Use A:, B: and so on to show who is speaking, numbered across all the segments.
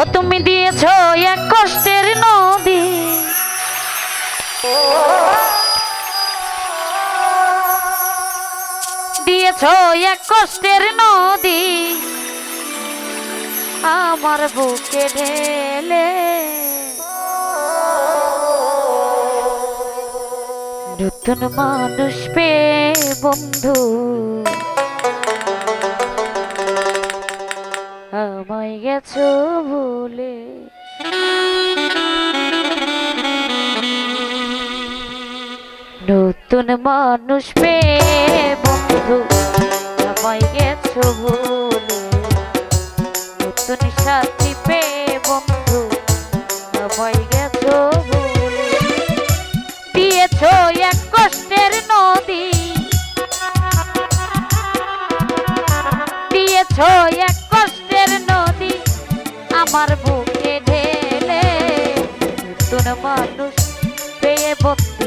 A: ও তুমি দিয়েছ এক কষ্টের নদী। দিয়েছ এক কষ্টের নদী। আমার বুকে ঢেলে। নতুন মানুষ পে বন্ধু। গেছো ভুলে। নতুন মানুষ পেয়ে Вот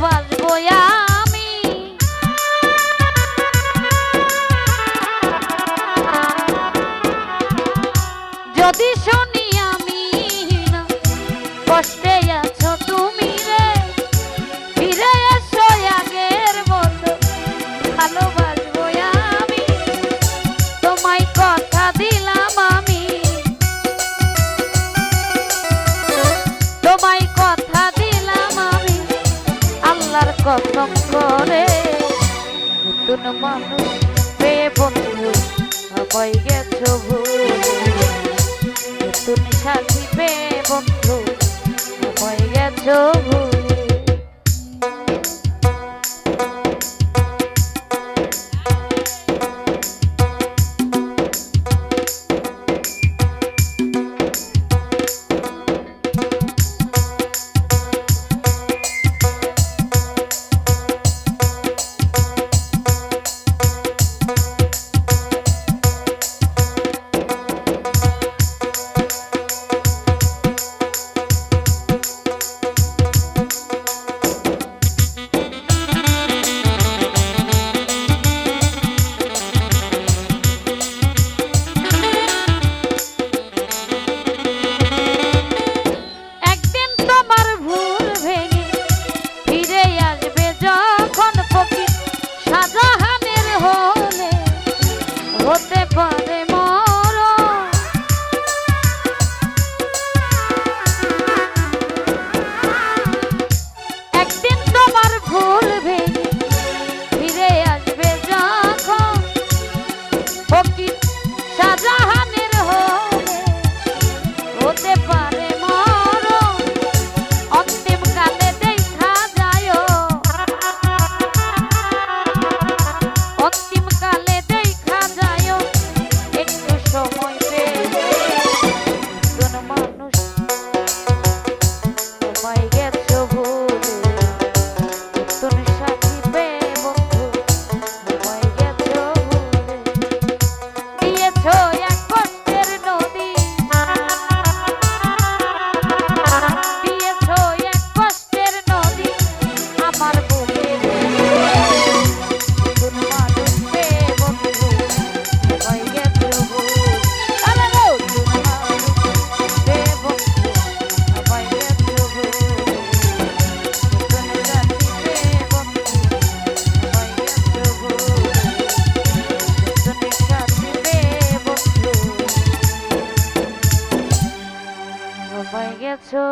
A: ভালোবাসবো আমি। যদি সব কখন করে নতুন মানুষ পেয়ে বন্ধু সবাই গেছ ভুলে নতুন সাথী পেয়ে বন্ধু সবাই গেছ ভুলে আছো?